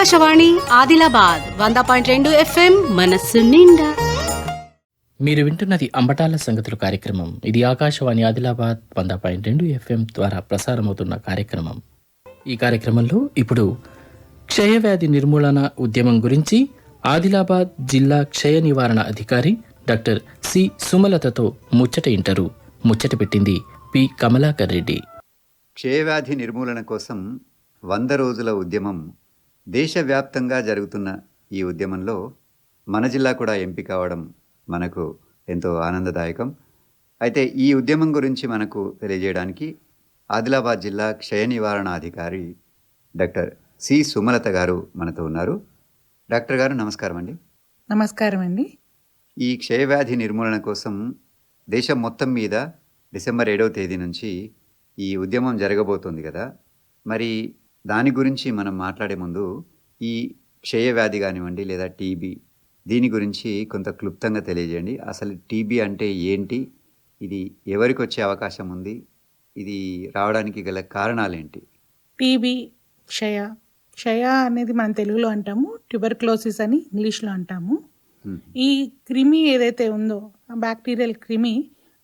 ఆకాశవాణి ఆదిలాబాద్ వంద పాయింట్ రెండు ఎఫ్ఎం మనస్సు నిండా. మీరు వింటున్నది అంబటాల సంగతులు కార్యక్రమం. ఇది ఆకాశవాణి ఆదిలాబాద్ వంద పాయింట్ రెండు ఎఫ్ఎం ద్వారా ప్రసారమవుతున్న కార్యక్రమం. ఈ కార్యక్రమంలో ఇప్పుడు క్షయవ్యాధి నిర్మూలన ఉద్యమం గురించి ఆదిలాబాద్ జిల్లా క్షయ నివారణ అధికారి డాక్టర్ సి సుమలతతో ముచ్చట ఇంటరు. ముచ్చట పెట్టింది పి కమలాకర్ రెడ్డి. క్షయవ్యాధి నిర్మూలన కోసం వంద రోజుల ఉద్యమం దేశవ్యాప్తంగా జరుగుతున్న ఈ ఉద్యమంలో మన జిల్లా కూడా ఎంపిక కావడం మనకు ఎంతో ఆనందదాయకం. అయితే ఈ ఉద్యమం గురించి మనకు తెలియజేయడానికి ఆదిలాబాద్ జిల్లా క్షయ నివారణ అధికారి డాక్టర్ సి సుమలత గారు మనతో ఉన్నారు. డాక్టర్ గారు నమస్కారం అండి. నమస్కారం అండి. ఈ క్షయవ్యాధి నిర్మూలన కోసం దేశం మొత్తం మీద డిసెంబర్ ఏడవ తేదీ నుంచి ఈ ఉద్యమం జరగబోతోంది కదా. మరి దాని గురించి మనం మాట్లాడే ముందు ఈ క్షయవ్యాధి కానివ్వండి లేదా టీబీ దీని గురించి కొంత క్లుప్తంగా తెలియజేయండి. అసలు టీబీ అంటే ఏంటి? ఇది ఎవరికి వచ్చే అవకాశం ఉంది? ఇది రావడానికి గల కారణాలేంటి? టీబీ క్షయ క్షయ అనేది మనం తెలుగులో అంటాము ట్యూబర్క్లోసిస్ అని ఇంగ్లీష్లో అంటాము. ఈ క్రిమి ఏదైతే ఉందో బ్యాక్టీరియల్ క్రిమి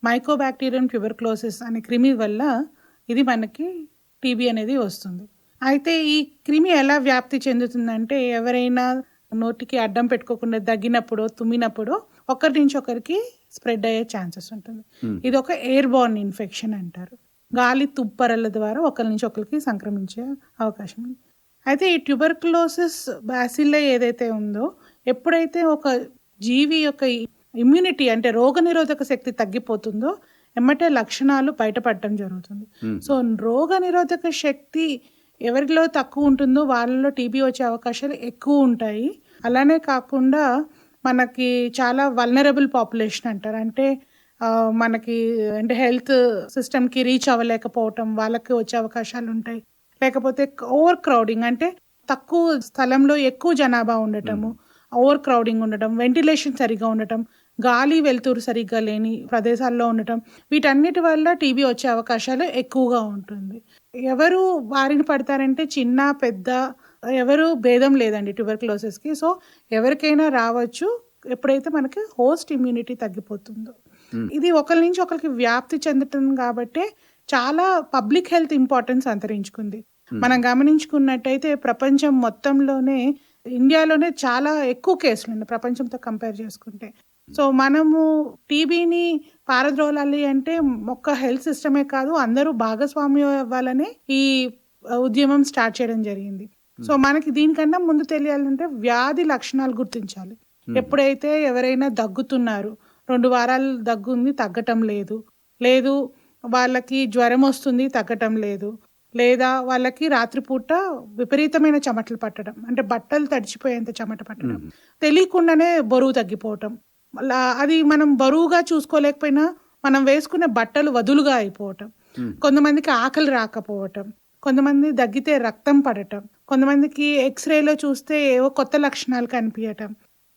మైకోబ్యాక్టీరియం ట్యూబర్క్లోసిస్ అనే క్రిమి వల్ల ఇది మనకి టీబీ అనేది వస్తుంది. అయితే ఈ క్రిమి ఎలా వ్యాప్తి చెందుతుందంటే ఎవరైనా నోటికి అడ్డం పెట్టుకోకుండా దగ్గినప్పుడు తుమ్మినప్పుడు ఒకరి నుంచి ఒకరికి స్ప్రెడ్ అయ్యే ఛాన్సెస్ ఉంటుంది. ఇది ఒక ఎయిర్ బోర్న్ ఇన్ఫెక్షన్ అంటారు. గాలి తుప్పరల ద్వారా ఒకరి నుంచి ఒకరికి సంక్రమించే అవకాశం ఉంది. అయితే ఈ ట్యూబర్క్లోసిస్ బ్యాసిల్లే ఏదైతే ఉందో ఎప్పుడైతే ఒక జీవి యొక్క ఇమ్యూనిటీ అంటే రోగనిరోధక శక్తి తగ్గిపోతుందో ఎమ్మటే లక్షణాలు బయటపడటం జరుగుతుంది. సో రోగ నిరోధక శక్తి ఎవరిలో తక్కువ ఉంటుందో వాళ్ళలో టీబీ వచ్చే అవకాశాలు ఎక్కువ ఉంటాయి. అలానే కాకుండా మనకి చాలా వల్నరబుల్ పాపులేషన్ అంటారు. అంటే మనకి అంటే హెల్త్ సిస్టమ్కి రీచ్ అవ్వలేకపోవటం వాళ్ళకి వచ్చే అవకాశాలు ఉంటాయి. లేకపోతే ఓవర్ క్రౌడింగ్ అంటే తక్కువ స్థలంలో ఎక్కువ జనాభా ఉండటము ఓవర్ క్రౌడింగ్ ఉండటం వెంటిలేషన్ సరిగా ఉండటం గాలి వెలుతురు సరిగ్గా లేని ప్రదేశాల్లో ఉండటం వీటన్నిటి వల్ల టీబీ వచ్చే అవకాశాలు ఎక్కువగా ఉంటుంది. ఎవరు బారిన పడతారంటే చిన్న పెద్ద ఎవరు భేదం లేదండి ట్యూబర్క్లోసిస్కి. సో ఎవరికైనా రావచ్చు ఎప్పుడైతే మనకి హోస్ట్ ఇమ్యూనిటీ తగ్గిపోతుందో. ఇది ఒకరి నుంచి ఒకరికి వ్యాప్తి చెందటం కాబట్టి చాలా పబ్లిక్ హెల్త్ ఇంపార్టెన్స్ అంతరించుకుంది. మనం గమనించుకున్నట్టయితే ప్రపంచం మొత్తంలోనే ఇండియాలోనే చాలా ఎక్కువ కేసులు ఉన్నాయి ప్రపంచంతో కంపేర్ చేసుకుంటే. సో మనము టీబీని పారద్రోలాలి అంటే ఒక్క హెల్త్ సిస్టమే కాదు అందరూ భాగస్వామ్యం అవ్వాలని ఈ ఉద్యమం స్టార్ట్ చేయడం జరిగింది. సో మనకి దీనికన్నా ముందు తెలియాలంటే వ్యాధి లక్షణాలు గుర్తించాలి. ఎప్పుడైతే ఎవరైనా దగ్గుతున్నారు రెండు వారాలు దగ్గు ఉంది తగ్గటం లేదు. లేదు వాళ్ళకి జ్వరం వస్తుంది తగ్గటం లేదు. లేదా వాళ్ళకి రాత్రిపూట విపరీతమైన చెమటలు పట్టడం అంటే బట్టలు తడిచిపోయేంత చెమట పట్టడం. తెలియకుండానే బరువు తగ్గిపోవటం. అది మనం బరువుగా చూసుకోలేకపోయినా మనం వేసుకునే బట్టలు వదులుగా అయిపోవటం. కొంతమందికి ఆకలి రాకపోవటం. కొంతమంది దగ్గితే రక్తం పడటం. కొంతమందికి ఎక్స్రేలో చూస్తే ఏవో కొత్త లక్షణాలు కనిపించటం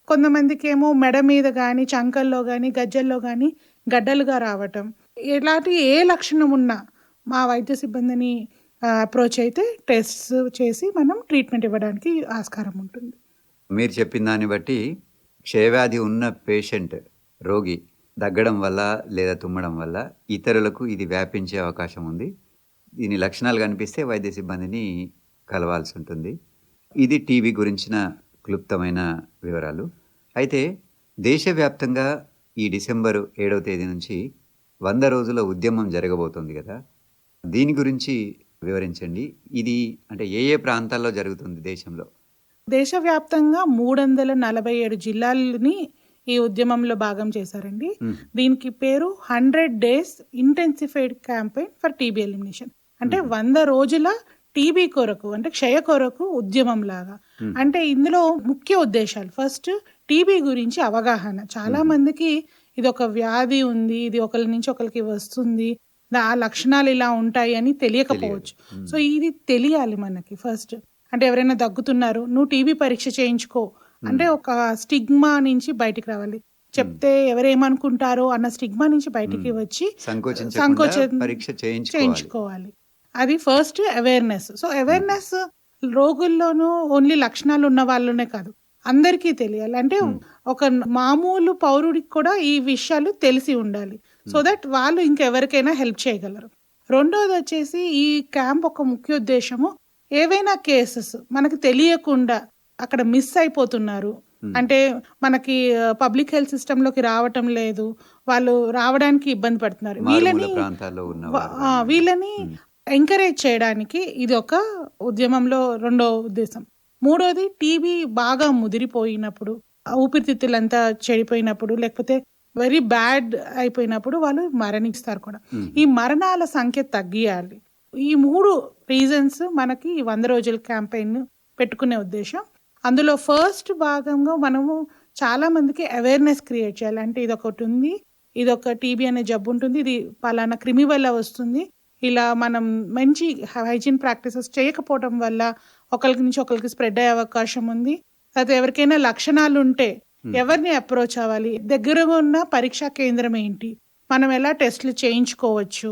కొంతమందికి ఏమో మెడ మీద కానీ చంకల్లో కానీ గజ్జల్లో కానీ గడ్డలుగా రావటం. ఇలాంటి ఏ లక్షణం ఉన్నా మా వైద్య సిబ్బందిని అప్రోచ్ అయితే టెస్ట్ చేసి మనం ట్రీట్మెంట్ ఇవ్వడానికి ఆస్కారం ఉంటుంది. మీరు చెప్పిన దాన్ని బట్టి క్షయవ్యాధి ఉన్న పేషెంట్ రోగి దగ్గడం వల్ల లేదా తుమ్మడం వల్ల ఇతరులకు ఇది వ్యాపించే అవకాశం ఉంది. దీని లక్షణాలు కనిపిస్తే వైద్య సిబ్బందిని కలవాల్సి ఉంటుంది. ఇది టీబీ గురించిన క్లుప్తమైన వివరాలు. అయితే దేశవ్యాప్తంగా ఈ డిసెంబరు ఏడవ తేదీ నుంచి వంద రోజుల ఉద్యమం జరగబోతోంది కదా. దీని గురించి వివరించండి. ఇది అంటే ఏ ఏ ప్రాంతాల్లో జరుగుతుంది దేశంలో? దేశవ్యాప్తంగా మూడు వందల నలభై ఏడు జిల్లాలని ఈ ఉద్యమంలో భాగం చేశారండి. దీనికి పేరు hundred days intensified campaign for TB elimination. అంటే వంద రోజుల టీబీ కొరకు అంటే క్షయ కొరకు ఉద్యమం లాగా అంటే ఇందులో ముఖ్య ఉద్దేశాలు. ఫస్ట్ టీబీ గురించి అవగాహన. చాలా మందికి ఇది ఒక వ్యాధి ఉంది ఇది ఒకరి నుంచి ఒకరికి వస్తుంది ఆ లక్షణాలు ఇలా ఉంటాయి అని తెలియకపోవచ్చు. సో ఇది తెలియాలి మనకి ఫస్ట్. అంటే ఎవరైనా దగ్గుతున్నారు నువ్వు టీబీ పరీక్ష చేయించుకో అంటే ఒక స్టిగ్మా నుంచి బయటికి రావాలి. చెప్తే ఎవరేమనుకుంటారో అన్న స్టిగ్మా నుంచి బయటికి వచ్చి సంకోచించకుండా పరీక్ష చేయించుకోవాలి. చేయించుకోవాలి. అది ఫస్ట్ అవేర్నెస్ సో అవేర్నెస్ రోగుల్లోనూ ఓన్లీ లక్షణాలు ఉన్న వాళ్ళనే కాదు అందరికీ తెలియాలి. అంటే ఒక మామూలు పౌరుడికి కూడా ఈ విషయాలు తెలిసి ఉండాలి. సో దట్ వాళ్ళు ఇంకెవరికైనా హెల్ప్ చేయగలరు. రెండోది వచ్చేసి ఈ క్యాంప్ ఒక ముఖ్య ఉద్దేశము. ఏవైనా కేసెస్ మనకు తెలియకుండా అక్కడ మిస్ అయిపోతున్నారు. అంటే మనకి పబ్లిక్ హెల్త్ సిస్టమ్లోకి రావటం లేదు. వాళ్ళు రావడానికి ఇబ్బంది పడుతున్నారు. వీళ్ళని వీళ్ళని ఎంకరేజ్ చేయడానికి ఇది ఒక ఉద్యమంలో రెండో ఉద్దేశం. మూడోది టీబీ బాగా ముదిరిపోయినప్పుడు ఊపిరితిత్తులంతా చెడిపోయినప్పుడు లేకపోతే వెరీ బ్యాడ్ అయిపోయినప్పుడు వాళ్ళు మరణిస్తారు కూడా. ఈ మరణాల సంఖ్య తగ్గియాలి. ఈ మూడు రీజన్స్ మనకి ఈ వంద రోజుల క్యాంపెయిన్ పెట్టుకునే ఉద్దేశం. అందులో ఫస్ట్ భాగంగా మనము చాలా మందికి అవేర్నెస్ క్రియేట్ చేయాలి. అంటే ఇది ఒకటి ఉంది ఇది ఒక టీబీ అనే జబ్బు ఉంటుంది ఇది పలానా క్రిమి వల్ల వస్తుంది. ఇలా మనం మంచి హైజీన్ ప్రాక్టీసెస్ చేయకపోవడం వల్ల ఒకరికి నుంచి ఒకరికి స్ప్రెడ్ అయ్యే అవకాశం ఉంది. తర్వాత ఎవరికైనా లక్షణాలు ఉంటే ఎవరిని అప్రోచ్ అవ్వాలి? దగ్గరగా ఉన్న పరీక్షా కేంద్రం ఏంటి? మనం ఎలా టెస్ట్లు చేయించుకోవచ్చు?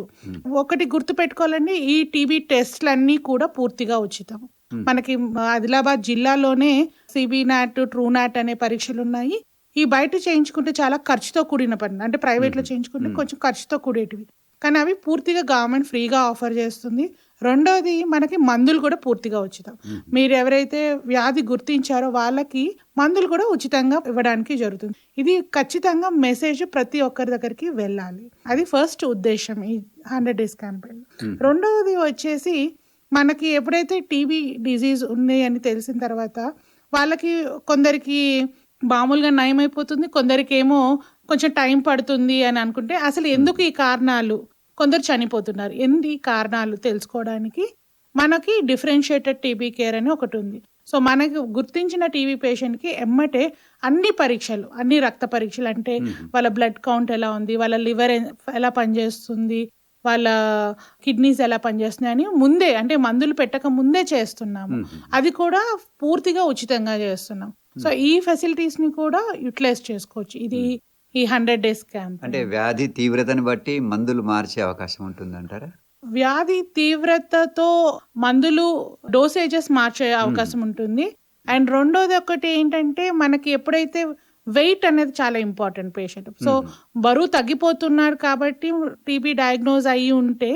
ఒకటి గుర్తు పెట్టుకోవాలండి ఈ టీబీ టెస్ట్లు అన్నీ కూడా పూర్తిగా ఉచితం. మనకి ఆదిలాబాద్ జిల్లాలోనే సిబి నాట్ ట్రూ నాట్ అనే పరీక్షలు ఉన్నాయి ఈ బయట చేయించుకుంటే చాలా ఖర్చుతో కూడిన పని అంటే ప్రైవేట్లో చేయించుకుంటే కొంచెం ఖర్చుతో కూడేటివి. కానీ అవి పూర్తిగా గవర్నమెంట్ ఫ్రీగా ఆఫర్ చేస్తుంది. రెండోది మనకి మందులు కూడా పూర్తిగా ఉచితం. మీరు ఎవరైతే వ్యాధి గుర్తించారో వాళ్ళకి మందులు కూడా ఉచితంగా ఇవ్వడానికి జరుగుతుంది. ఇది ఖచ్చితంగా మెసేజ్ ప్రతి ఒక్కరి దగ్గరికి వెళ్ళాలి. అది ఫస్ట్ ఉద్దేశం ఈ హండ్రెడ్ డేస్ క్యాంపెయిన్. రెండవది వచ్చేసి మనకి ఎప్పుడైతే టీబీ డిజీజ్ ఉంది అని తెలిసిన తర్వాత వాళ్ళకి కొందరికి మామూలుగా నయం అయిపోతుంది కొందరికి ఏమో కొంచెం టైం పడుతుంది అని అనుకుంటే అసలు ఎందుకు ఈ కారణాలు? కొందరు చనిపోతున్నారు. ఈ కారణాలు తెలుసుకోవడానికి? మనకి డిఫరెన్షియేటెడ్ టీబీ కేర్ అని ఒకటి ఉంది. సో మనకి గుర్తించిన టీబీ పేషెంట్కి ఎమ్మటే అన్ని పరీక్షలు అన్ని రక్త పరీక్షలు అంటే వాళ్ళ బ్లడ్ కౌంట్ ఎలా ఉంది వాళ్ళ లివర్ ఎలా పనిచేస్తుంది వాళ్ళ కిడ్నీస్ ఎలా పనిచేస్తున్నాయి అని ముందే అంటే మందులు పెట్టక ముందే చేస్తున్నాము. అది కూడా పూర్తిగా ఉచితంగా చేస్తున్నాం. సో ఈ ఫెసిలిటీస్ని కూడా యూటిలైజ్ చేసుకోవచ్చు. ఇది ఈ హండ్రెడ్ డేస్ క్యాంప్. అంటే వ్యాధి తీవ్రతను బట్టి మందులు మార్చే అవకాశం ఉంటుందంటారా? వ్యాధి తీవ్రతతో మందులు డోసేజెస్ మార్చే అవకాశం ఉంటుంది. అండ్ రెండోది ఒకటి ఏంటంటే మనకి ఎప్పుడైతే వెయిట్ అనేది చాలా ఇంపార్టెంట్ పేషెంట్. సో బరువు తగ్గిపోతున్నారు కాబట్టి టీబీ డయాగ్నోజ్ అయ్యి ఉంటే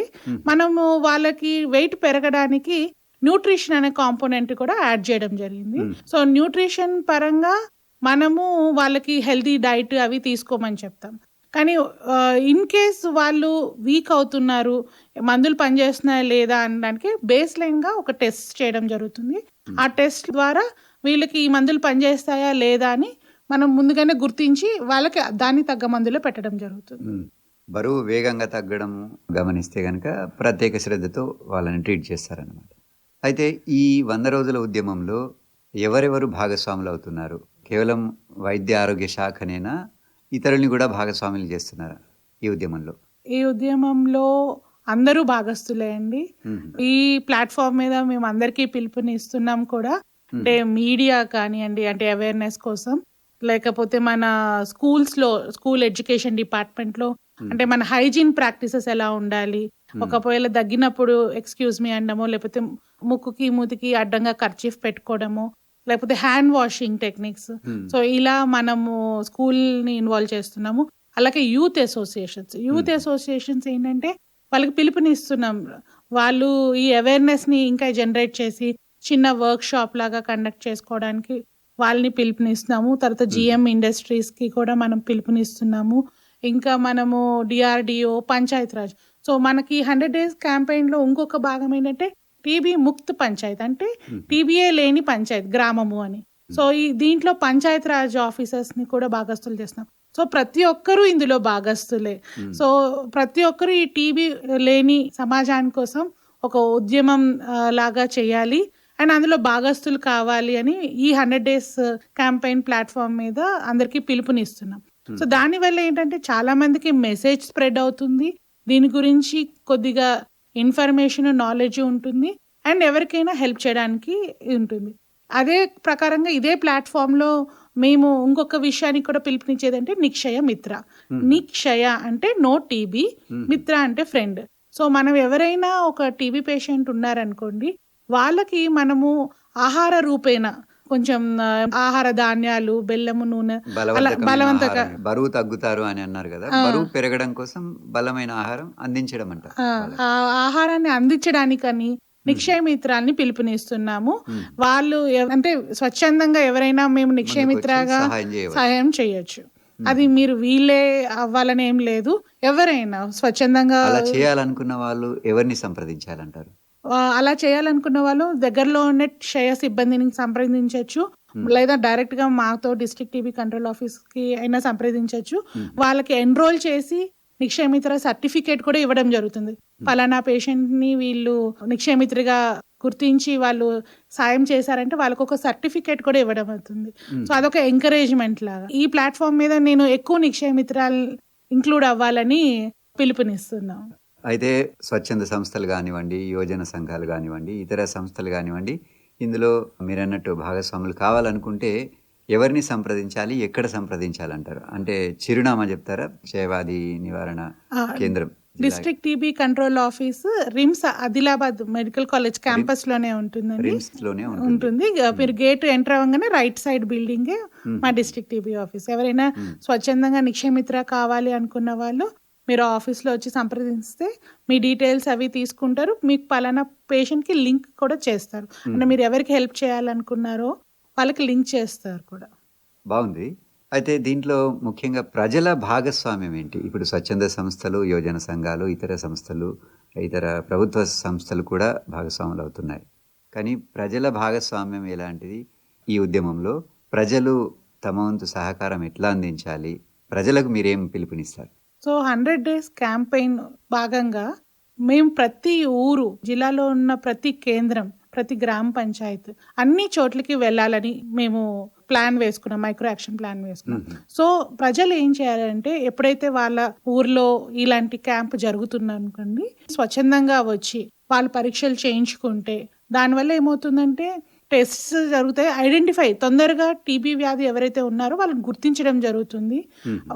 మనము వాళ్ళకి వెయిట్ పెరగడానికి న్యూట్రిషన్ అనే కాంపోనెంట్ కూడా యాడ్ చేయడం జరిగింది. సో న్యూట్రిషన్ పరంగా మనము వాళ్ళకి హెల్తీ డైట్ అవి తీసుకోమని చెప్తాం. కానీ ఇన్ కేస్ వాళ్ళు వీక్ అవుతున్నారు మందులు పనిచేస్తున్నాయా లేదా అనడానికి బేస్ లైన్గా ఒక టెస్ట్ చేయడం జరుగుతుంది. ఆ టెస్ట్ ద్వారా వీళ్ళకి ఈ మందులు పనిచేస్తాయా లేదా అని మనం ముందుగానే గుర్తించి వాళ్ళకి దానికి తగ్గ మందులు పెట్టడం జరుగుతుంది. బరువు వేగంగా తగ్గడం గమనిస్తే కనుక ప్రత్యేక శ్రద్ధతో వాళ్ళని ట్రీట్ చేస్తారనమాట అయితే ఈ వంద రోజుల ఉద్యమంలో ఎవరెవరు భాగస్వాములు అవుతున్నారు? కేవలం వైద్య ఆరోగ్య శాఖనేనా? ఇతరుల్ని కూడా భాగస్వాములు చేస్తున్నారా ఈ ఉద్యమంలో? ఈ ఉద్యమంలో అందరూ భాగస్తులే అండి. ఈ ప్లాట్ఫామ్ మీద మేము అందరికీ పిలుపునిస్తున్నాం కూడా. అంటే మీడియా కానివ్వండి అంటే అవేర్నెస్ కోసం. లేకపోతే మన స్కూల్స్లో స్కూల్ ఎడ్యుకేషన్ డిపార్ట్మెంట్లో అంటే మన హైజీన్ ప్రాక్టీసెస్ ఎలా ఉండాలి? ఒకవేళ దగ్గినప్పుడు ఎక్స్క్యూజ్ మీ అనడమో లేకపోతే ముక్కుకి మూతికి అడ్డంగా ఖర్చీఫ్ పెట్టుకోవడము లేకపోతే హ్యాండ్ వాషింగ్ టెక్నిక్స్ సో ఇలా మనము స్కూల్ని ఇన్వాల్వ్ చేస్తున్నాము. అలాగే యూత్ అసోసియేషన్స్ యూత్ అసోసియేషన్స్ ఏంటంటే వాళ్ళకి పిలుపునిస్తున్నాం. వాళ్ళు ఈ అవేర్నెస్ని ఇంకా జనరేట్ చేసి చిన్న వర్క్ షాప్ లాగా కండక్ట్ చేసుకోవడానికి వాళ్ళని పిలుపునిస్తున్నాము. తర్వాత జిఎం ఇండస్ట్రీస్కి కూడా మనం పిలుపునిస్తున్నాము. ఇంకా మనము డిఆర్డిఓ పంచాయత్ రాజ్ సో మనకి హండ్రెడ్ డేస్ క్యాంపెయిన్లో ఇంకొక భాగం ఏంటంటే టీబీ ముక్త్ పంచాయత్ అంటే టీబీఏ లేని పంచాయత్ గ్రామము అని. సో ఈ దీంట్లో పంచాయత్ రాజ్ ఆఫీసర్స్ని కూడా భాగస్తులు చేస్తున్నాం. సో ప్రతి ఒక్కరూ ఇందులో భాగస్తులే సో ప్రతి ఒక్కరు ఈ టీబీ లేని సమాజాని కోసం ఒక ఉద్యమం లాగా చేయాలి. అండ్ అందులో భాగస్తులు కావాలి అని ఈ హండ్రెడ్ డేస్ క్యాంపెయిన్ ప్లాట్ఫామ్ మీద అందరికీ పిలుపునిస్తున్నాం. సో దానివల్ల ఏంటంటే చాలా మందికి మెసేజ్ స్ప్రెడ్ అవుతుంది. దీని గురించి కొద్దిగా ఇన్ఫర్మేషన్ నాలెడ్జ్ ఉంటుంది అండ్ ఎవరికైనా హెల్ప్ చేయడానికి ఉంటుంది. అదే ప్రకారంగా ఇదే ప్లాట్ఫామ్లో మేము ఇంకొక విషయానికి కూడా పిలుపునిచ్చేది అంటే నిక్షయ మిత్ర. నిక్షయ అంటే నో టీబీ మిత్ర అంటే ఫ్రెండ్. సో మనం ఎవరైనా ఒక టీబీ పేషెంట్ ఉన్నారనుకోండి వాళ్ళకి మనము ఆహార రూపేణ కొంచెం ఆహార ధాన్యాలు బెల్లము నూనె బలవంతక. బరువు తగ్గుతారు అని అన్నారు కదా. బరువు పెరగడం కోసం బలమైన ఆహారం అందించడం అంట ఆహారాన్ని అందించడానికని నిక్షయమిత్రాల్ని పిలుపునిస్తున్నాము. వాళ్ళు అంటే స్వచ్ఛందంగా ఎవరైనా మేము నిక్షయమిత్రగా సహాయం చేయొచ్చు. అది మీరు వీళ్ళే అవ్వాలని ఏం లేదు. ఎవరైనా స్వచ్ఛందంగా అలా చేయాలనుకున్న వాళ్ళు ఎవరిని సంప్రదించాలంటారు? అలా చేయాలనుకున్న వాళ్ళు దగ్గరలో ఉన్న క్షయ సిబ్బందిని సంప్రదించవచ్చు లేదా డైరెక్ట్గా మాతో డిస్ట్రిక్ట్ టీబీ కంట్రోల్ ఆఫీస్కి అయినా సంప్రదించవచ్చు వాళ్ళకి ఎన్రోల్ చేసి నిక్షయమిత్ర సర్టిఫికేట్ కూడా ఇవ్వడం జరుగుతుంది. ఫలానా పేషెంట్ని వీళ్ళు నిక్షయమిత్రగా గుర్తించి వాళ్ళు సాయం చేశారంటే వాళ్ళకి ఒక సర్టిఫికేట్ కూడా ఇవ్వడం అవుతుంది. సో అదొక ఎంకరేజ్మెంట్ లాగా. ఈ ప్లాట్ఫామ్ మీద నేను ఎక్కువ నిక్షయమిత్రాలు ఇంక్లూడ్ అవ్వాలని పిలుపునిస్తున్నాను అయితే స్వచ్ఛంద సంస్థలు కానివ్వండి యోజన సంఘాలు కానివ్వండి ఇతర సంస్థలు కానివ్వండి ఇందులో మీరన్నట్టు భాగస్వాములు కావాలనుకుంటే ఎవరిని సంప్రదించాలి ఎక్కడ సంప్రదించాలంటారు? అంటే చిరునామా చెప్తారా? క్షయవాది నివారణ కేంద్రం district TB control office RIMS Adilabad medical college క్యాంపస్లోనే ఉంటుందండి. రిమ్స్లోనే ఉంటుంది. మీరు గేట్ ఎంటర్ అవ్వగానే రైట్ సైడ్ బిల్డింగ్ మా డిస్ట్రిక్ట్ టీబీ ఆఫీస్. ఎవరైనా స్వచ్ఛందంగా నిక్షయమిత్ర కావాలి అనుకున్న వాళ్ళు మీరు ఆఫీస్లో వచ్చి సంప్రదిస్తే మీ డీటెయిల్స్ అవి తీసుకుంటారు. మీకు పలానా పేషెంట్కి లింక్ కూడా చేస్తారు. అంటే మీరు ఎవరికి హెల్ప్ చేయాలనుకున్నారో వాళ్ళకి లింక్ చేస్తారు కూడా. బాగుంది. అయితే దీంట్లో ముఖ్యంగా ప్రజల భాగస్వామ్యం ఏంటి? ఇప్పుడు స్వచ్ఛంద సంస్థలు యోజన సంఘాలు ఇతర సంస్థలు ఇతర ప్రభుత్వ సంస్థలు కూడా భాగస్వాములు అవుతున్నాయి. కానీ ప్రజల భాగస్వామ్యం ఎలాంటిది? ఈ ఉద్యమంలో ప్రజలు తమ వంతు సహకారం ఎట్లా అందించాలి? ప్రజలకు మీరేం పిలుపునిస్తారు? సో హండ్రెడ్ డేస్ క్యాంపెయిన్ భాగంగా మేము ప్రతి ఊరు జిల్లాలో ఉన్న ప్రతి కేంద్రం ప్రతి గ్రామ పంచాయత్ అన్ని చోట్లకి వెళ్ళాలని మేము ప్లాన్ వేసుకున్నాం మైక్రో యాక్షన్ ప్లాన్ వేసుకున్నాం. సో ప్రజలు ఏం చేయాలంటే ఎప్పుడైతే వాళ్ళ ఊర్లో ఇలాంటి క్యాంప్ జరుగుతుంది అనుకోండి స్వచ్ఛందంగా వచ్చి వాళ్ళు పరీక్షలు చేయించుకుంటే దానివల్ల ఏమవుతుందంటే టెస్ట్స్ జరుగుతాయి. ఐడెంటిఫై తొందరగా టీబీ వ్యాధి ఎవరైతే ఉన్నారో వాళ్ళని గుర్తించడం జరుగుతుంది.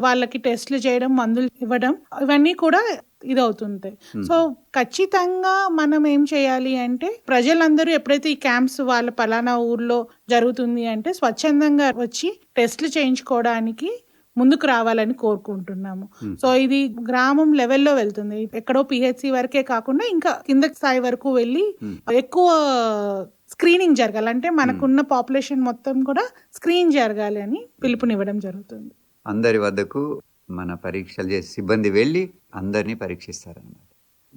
వాళ్ళకి టెస్ట్లు చేయడం మందులు ఇవ్వడం ఇవన్నీ కూడా ఇది అవుతుంది సో ఖచ్చితంగా మనం ఏం చేయాలి అంటే ప్రజలందరూ ఎప్పుడైతే ఈ క్యాంప్స్ వాళ్ళ పలానా ఊర్లో జరుగుతుంది అంటే స్వచ్ఛందంగా వచ్చి టెస్ట్లు చేయించుకోవడానికి ముందుకు రావాలని కోరుకుంటున్నాము. సో ఇది గ్రామం లెవెల్లో వెళ్తుంది. ఎక్కడో పిహెచ్సి వరకే కాకుండా ఇంకా కింద స్థాయి వరకు వెళ్ళి ఎక్కువ స్క్రీనింగ్ జరగాలి. అంటే మనకున్న పాపులేషన్ మొత్తం కూడా స్క్రీన్ జరగాలి అని పిలుపునివ్వడం జరుగుతుంది. అందరి వద్దకు మన పరీక్షలు చేసే సిబ్బంది వెళ్ళి అందరినీ పరీక్షిస్తారన్నమాట.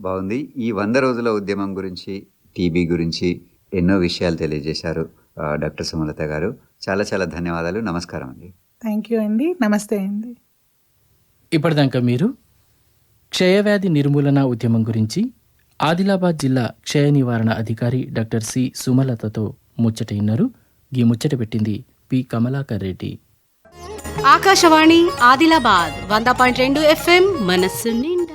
బాగుంది. ఈ వంద రోజుల ఉద్యమం గురించి టీబీ గురించి ఎన్నో విషయాలు తెలియజేశారు డాక్టర్ సుమలత గారు. చాలా చాలా ధన్యవాదాలు. నమస్కారం అండి. థ్యాంక్ యూ అండి నమస్తే అండి ఇప్పటిదాకా మీరు క్షయవ్యాధి నిర్మూలన ఉద్యమం గురించి ఆదిలాబాద్ జిల్లా క్షయ నివారణ అధికారి డాక్టర్ సి సుమలతతో ముచ్చట ఇన్నారు ఈ ముచ్చట పెట్టింది పి కమలాకర్ రెడ్డి. ఆకాశవాణి ఆదిలాబాద్ వంద పాయింట్ రెండు ఎఫ్ఎం మనస్సు నిండా